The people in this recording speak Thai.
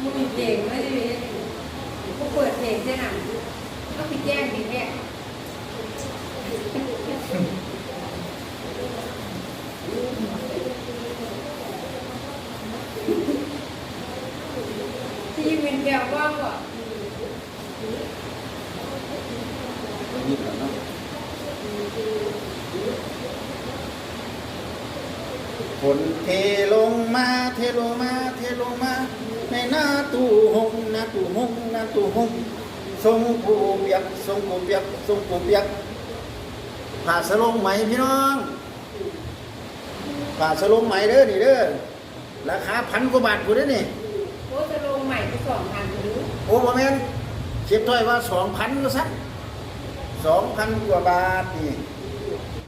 มึงมีเพลงไม่ได้เลยกูเปิดเพลงใช่ไหมก็ไปแจ้งดีแม่ที่ยิงเป็นแก้วว่างก่อนนี่แหละเนาะ ฝนเทลงมาเทลงมาเทลงมา ในหน้าตู้หงหน้าตู้หงหน้าตู้หงทรงผูเปียกทรงผูเปียกทรงผูเปียกผ่าสลงไหมพี่น้องผ่าสลงไหมเด้อนี่เด้อราคาพันกว่าบาทกูเด้อนี่โอ้จะลงใหม่ไปสองพันหรือโอ้บ่แม่นเขียนถ้อยว่าสองพันก็สักสองพันกว่าบาทนี่